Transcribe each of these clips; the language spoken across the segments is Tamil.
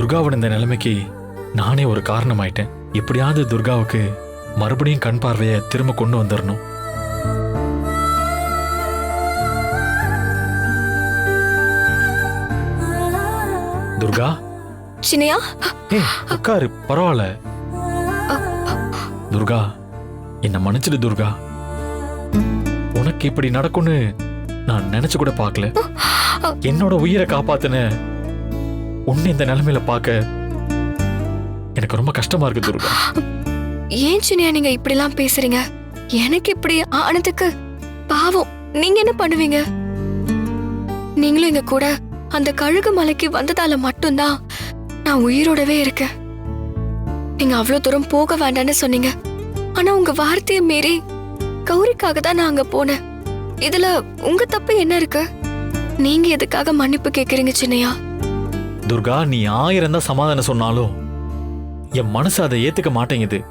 துர்காவோட இந்த நிலைமைக்கு நானே ஒரு காரணமாயிட்டேன். எப்படியாவது துர்காவுக்கு மறுபடியும் கண் பார்வையை திரும்ப கொண்டு வந்துடணும். துர்கா? சின்னையா? ஏய் உட்காரு பரவாயில்ல. துர்கா என்ன மன்னிச்சிடு துர்கா. உனக்கு இப்படி நடக்கும்னு நான் நினைச்சு கூட பார்க்கல. என்னோட உயிரை காப்பாத்துன உன்னை இந்த நிலைமையில பார்க்க எனக்கு ரொம்ப கஷ்டமா இருக்கு துர்கா. ஏன் சின்னையா நீங்க இப்படிலாம் பேசுறீங்க? எனக்கு இப்படி ஆனதுக்கு பாவம். நீங்க என்ன பண்ணுவீங்க? நீங்களும் எங்க கூட அந்த கழுகு மலைக்கு வந்ததால மட்டும்தான் நான் உயிரோடவே இருக்கேன். நீங்க அவ்வளவு தூரம் போக வேண்டாம்னு சொன்னீங்க. ஆனா உங்க வார்த்தையை மீறி கௌரிக்காக தான் நான் அங்க போனேன். இதுல உங்க தப்பு என்ன இருக்கு? நீங்க எதுக்காக மன்னிப்பு கேக்குறீங்க சின்னையா துர்கா நீ ஆயிரம் தான் சமாதானம் சொன்னாலும் என் மனசு அதை ஏத்துக்க மாட்டேங்குது.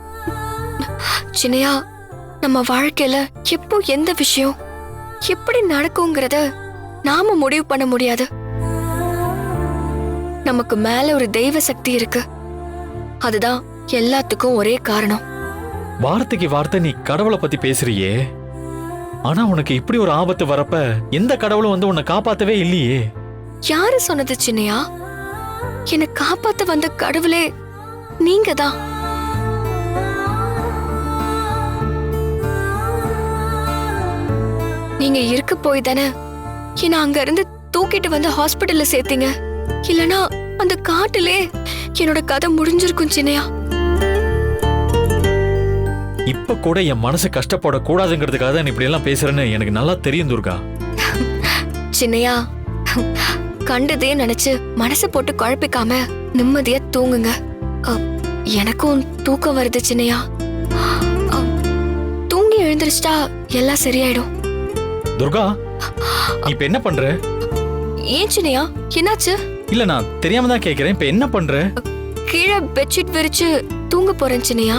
சின்னையா நம்ம வாழ்க்கையில எப்போ எந்த விஷயம் எப்படி நடக்குங்கிறத நாம முடிவு பண்ண முடியாது. நமக்கு மேல ஒரு தெய்வ சக்தி இருக்கு. அதுதான் எல்லாத்துக்கும் ஒரே காரணம். வார்த்தைக்கு வார்த்தை நீ கடவுளை பத்தி பேசுறியே. ஆனா உனக்கு இப்படி ஒரு ஆபத்து வரப்ப எந்த கடவுளும் வந்து உன்னை காப்பாத்தவே இல்லையே. யாரு சொன்னது சின்னையா? என்னை காப்பாத்த வந்த கடவுளே நீங்க தான் நீங்க இருக்க போய் தானே என்ன அங்க இருந்து தூக்கிட்டு வந்து ஹாஸ்பிடல்ல சேர்த்தீங்க. இல்லனா அந்த காட்டிலே என்னோட கதை முடிஞ்சிருக்கும் சின்னையா? இப்ப கூட என் மனசு கஷ்டப்பட கூடாதுங்கிறதுக்காக தான் இப்படி எல்லாம் பேசுறேன்னு எனக்கு நல்லா தெரியும் துர்கா. சின்னையா கண்டதே நினைச்சு மனசை போட்டு குழப்பிக்காம நிம்மதியா தூங்குங்க. எனக்கும் தூக்கம் வருது சின்னையா. தூங்கி எழுந்திரிச்சிட்டா எல்லாம் சரியாயிடும். துர்கா இப்ப என்ன பண்ற? ஏன் சின்னையா? என்னாச்சு? இல்ல நான் தெரியாம தான் கேக்குறேன். இப்ப என்ன பண்ற? கீழே பெட்ஷீட் விரிச்சு தூங்க போறேன் சின்னையா.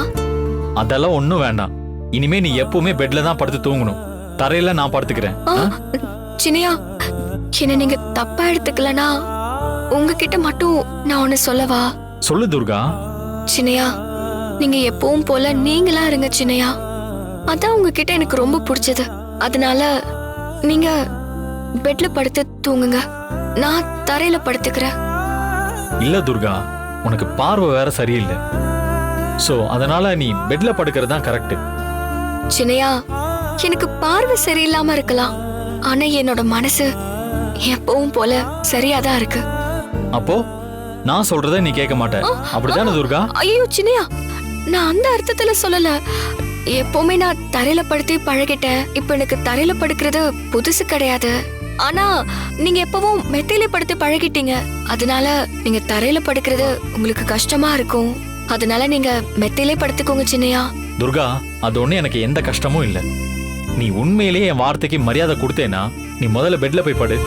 அதெல்லாம் ஒண்ணும் வேண்டாம். இனிமே நீ எப்பவுமே பெட்ல தான் படுத்து தூங்கணும். தரையில நான் படுத்துக்கிறேன். சின்னையா என்ன நீங்க தப்பா எடுத்துக்கலனா உங்ககிட்ட மட்டும் நான் ஒண்ணு சொல்லவா? சொல்லு துர்கா. சின்னையா நீங்க எப்பவும் போல நீங்களா இருங்க சின்னையா. அதான் உங்ககிட்ட எனக்கு ரொம்ப பிடிச்சது. அதனால நீங்க பெட்ல படுத்து தூங்குங்க. நான் தரையில படுத்துக்கிறேன். இல்ல துர்கா. உனக்கு பார்வை வேற சரியில்லை. சோ அதனால நீ பெட்ல படுக்கிறது தான் கரெக்ட் சின்னையா எனக்கு பார்வை சரியில்லாம இருக்கலாம். ஆனா என்னோட மனசு எப்பவும் போல சரியாதான் இருக்கு. அப்போ நான் சொல்றத நீ கேட்க மாட்ட. அப்படிதானே துர்கா? ஐயோ சின்னையா நான் அந்த அர்த்தத்துல சொல்லல. எப்பவுமே நான் தரையில படுத்தே பழகிட்டேன். இப்ப எனக்கு தரையில படுக்கிறது புதுசு கிடையாது. ஆனா நீங்க எப்பவும் மெத்தையில படுத்து பழகிட்டீங்க. அதனால நீங்க தரையில படுக்கிறது உங்களுக்கு கஷ்டமா இருக்கும். அதனால நீங்க மெத்தையிலே படுத்துக்கோங்க சின்னையா. துர்கா அது ஒண்ணு எனக்கு எந்த கஷ்டமும் இல்ல. நீ உண்மையிலேயே என் வார்த்தைக்கு மரியாதை கொடுத்தேனா? நீ முதல்ல பெட்ல போய் படு.